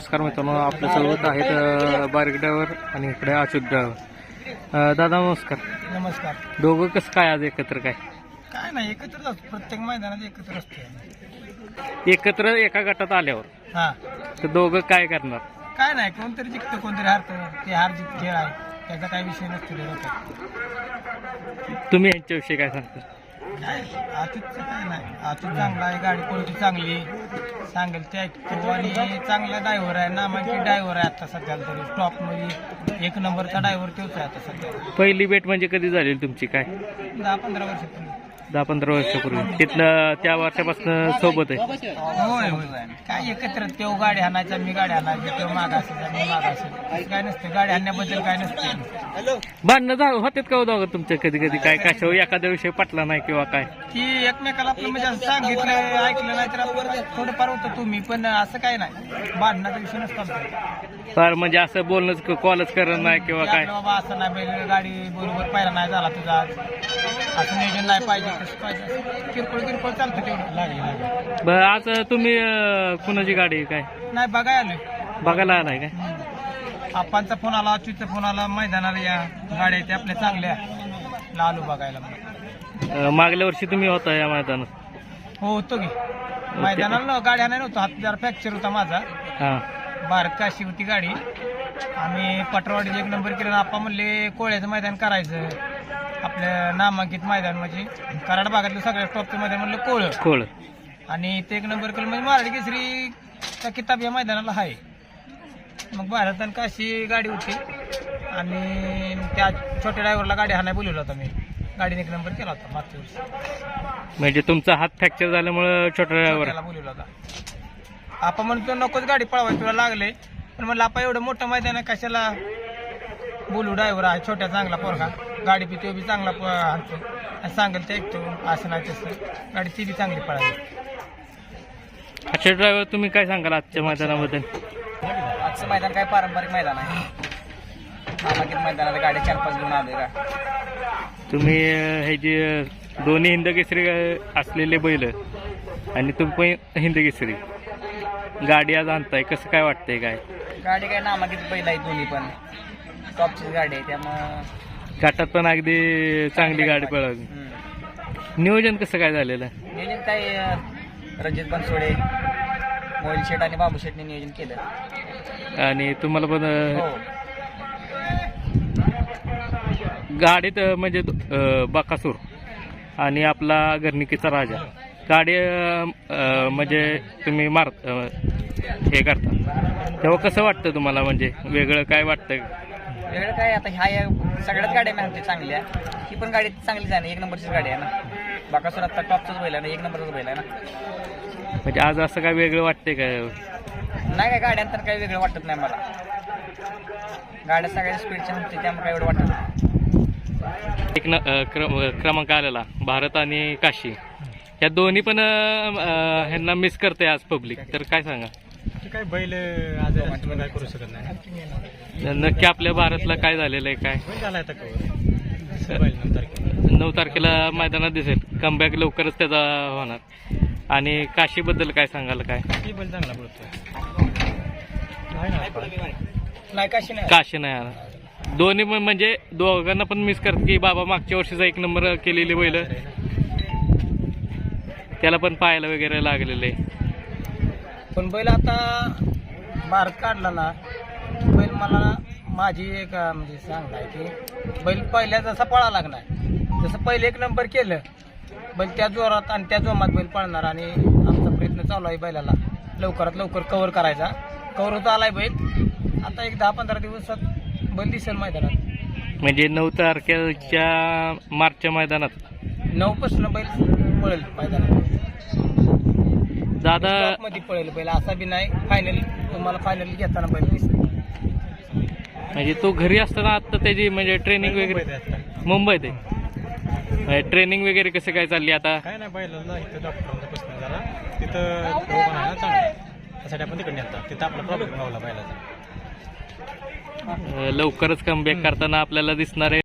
नमस्कार मित्रांनो आपल्यासोबत आहेत बारीक ड्रायव्हर आणि इकडे अच्युत ड्रायव्हर दादा नमस्कार. नमस्कार. दोघं कसं काय आज एकत्र काय? काय नाही एकत्रच असतो. प्रत्येक मैदानात एकत्र असतो एकत्र एका गटात आल्यावर? हा. तर दोघं काय करणार? काय नाही कोणतरी जिंकतं कोणतरी हारतं. ते हार जित खेळ आहे. त्याचा काही विषय नसतो. तुम्ही यांच्याविषयी काय सांगता? आतूचं काय नाही. आतूच चांगला आहे गाडी क्वालिटी चांगली सांगेल ते ऐकतो आणि चांगला ड्रायव्हर आहे. नामांकित ड्रायव्हर आहे आता सध्याला तरी. टॉपमध्ये एक नंबरचा ड्रायव्हर तोच आहे आता सध्या. पहिली भेट म्हणजे कधी झाली तुमची काय? दहा पंधरा वर्षापूर्वी. दहा पंधरा वर्षापूर्वी. तिथलं त्या वर्षापासून सोबत आहे. होय होय काय एकत्र तेव गाडी हाणायचा मी गाडी हाणायची तेव माग असेल मी माग काय नसतं गाडी हाणण्याबद्दल काय नसतं. भांडणं जा होतात का हो दोघं तुमच्या कधी कधी काय कशावर एखाद्या विषयी पटला नाही किंवा काय? की एकमेकाला आपलं म्हणजे असं सांगितलं ऐकलं नाही तर आपण थोडंफार होतं तुम्ही पण असं काय नाही. भांडणाचा विषय नसतो आमचा. फार म्हणजे असं बोलणंच कॉलच करत नाही किंवा की काय? आपलं बाबा असं नाही बैल गाडी बरोबर पाहिला नाही झाला तुझा आज. असं नियोजन नाही पाहिजे. किरकोळ किरकोळ चालतं तेवढं. लागली लागली. बरं आज तुम्ही अं, कुणाची गाडी काय? नाही बघाय आलोय. बघायला आलाय काय? आप्पांचा फोन आला अच्युतचा फोन आला मैदानाला या. गाड्या आहेत आपल्या चांगल्या. लालू बघायला म्हणून. अं, मागल्या वर्षी तुम्ही होता या मैदानात. हो होतो की. मैदानाला न- गाड्या नाही नव्हतं. हात जरा फ्रॅक्चर होता माझा. हा. भारत काशी होती गाडी. आम्ही पटरवाडीत एक नंबर केला आप्पा म्हणले कोळ्याचं मैदान करायचं. आपल्या नामांकित मैदान म्हणजे कराड भागातलं सगळ्या टॉपचं मैदान म्हणलं कोळं. खोळ आणि ते एक नंबर केलं म्हणजे मराठी केसरीचा किताब या मैदानाला आहे. मग भारत आणि काशी गाडी होती आणि त्या छोट्या ड्रायव्हरला गाडी हाणाय बोलवलं होता मी. गाडीने एक नंबर केला होता मागच्या वर्षी. म्हणजे तुमचा हात फ्रॅक्चर झाल्यामुळं छोटा ड्रायव्हर त्याला बोलवलं होता. आपण म्हणतो नकोच गाडी पळवाय तुला लागले. पण म्हणलं आपण एवढं मोठं मैदान आहे कशाला बोलू ड्रायव्हर आहे छोट्या चांगला पोरगा. गाडी बी तो बी चांगला प- हाणतो आणि सांगेल ते ऐकतो असं नाही तसं. गाडी ती बी चांगली पळाली. अच्छा ड्रायव्हर तुम्ही काय सांगाल आजच्या मैदानाबद्दल? आजचं मैदान काय पारंपरिक मैदान आहे. मैदानात गाडी चार पाच घेऊन आले का तुम्ही अं, हे जे दोन्ही हिंदकेसरी अं, असलेले बैल आणि तुम्ही पण हिंदकेसरी गाडी आज आणताय कसं काय वाटतंय काय? गाडी काय नामांकित बैल आहे दोन्ही पण. टॉपची गाडी आहे त्यामुळं घाटात पण अगदी चांगली गाडी हम्म. नियोजन कसं काय झालेलं? नियोजन काय रणजित बनसोडे मोहिल शेठ आणि बाबू शेठने नियोजन केलं. आणि तुम्हाला पण हो. गाडीत म्हणजे अं, बकासूर आणि आपला घरनिकीचा राजा. गाडी अं, अं, म्हणजे तुम्ही मार अं, हे करता. तेव्हा कसं वाटतं तुम्हाला? म्हणजे वेगळं काय वाटतं वेगळं काय आता ह्या या सगळ्याच गाड्या मी आणते चांगल्या. ही पण गाडी चांगलीच आहे ना एक नंबरचीच गाडी आहे ना. बाकासूर आता टॉपचाच बैल आहे ना एक नंबरचाच बैल आहे ना. म्हणजे आज असं काय वेगळं वाटतंय काय नाही काय गाड्यांतर काही वेगळं वाटत नाही मला. गाड्या सगळ्या स्पीडच्या होते त्यामुळे काही एवढं वाटत नाही. एक न अं, क्रम क्रमांक आलेला भारत आणि काशी. या दोन्ही पण अं, अं, ह्यांना मिस करते आज पब्लिक तर काय सांगा? काय बैल आज काय करू शकत नाही नक्की आपल्या भारतला काय झालेलं आहे काय? बैल झाला आता बैल नंतर नऊ तारखेला मैदानात दिसेल. कमबॅक लवकरच त्याचा होणार. आणि काशीबद्दल काय सांगाल काय? ती बैल चांगला पडतो नाही काशी नाही. काशी नाही आला. दोन्ही पण म्हणजे दोघांना पण मिस करत की बाबा मागच्या वर्षीचा एक नंबर केलेली बैल. त्याला पण पाहायला वगैरे लागलेले. पण बैल आता भारत काढला ना बैल मला माझी एक म्हणजे सांगणार की बैल पहिल्या जसा पळा लागणार जसं पहिले एक नंबर केलं. बैल त्या जोरात आणि त्या जोमात बैल पळणार आणि आमचा प्रयत्न चालू आहे बैलाला. लवकरात लवकर कव्हर करायचा. कव्हर होता आलाय बैल. आता एक दहा पंधरा दिवसात बैल दिसेल मैदानात. म्हणजे नऊ तारखेच्या मार्चच्या मैदानात. नऊ पासून बैल पळेल मैदानात. दादा मध्ये पळेल बैल असा बी नाही. फायनल तुम्हाला फायनल घेताना बैल दिसेल. म्हणजे तो घरी असताना आता त्याची म्हणजे ट्रेनिंग वगैरे मुंबईत आहे. ट्रेनिंग वगैरे कसं काय चालली आता? काय नाही इथं डॉक्टरांचा जरा. तिथं रोग चांगला. त्यासाठी आपण तिकडे नेतात तिथं आपला प्रॉब्लेम बैलाचा. अं, लवकरच कमबॅक करताना आपल्याला दिसणार आहे.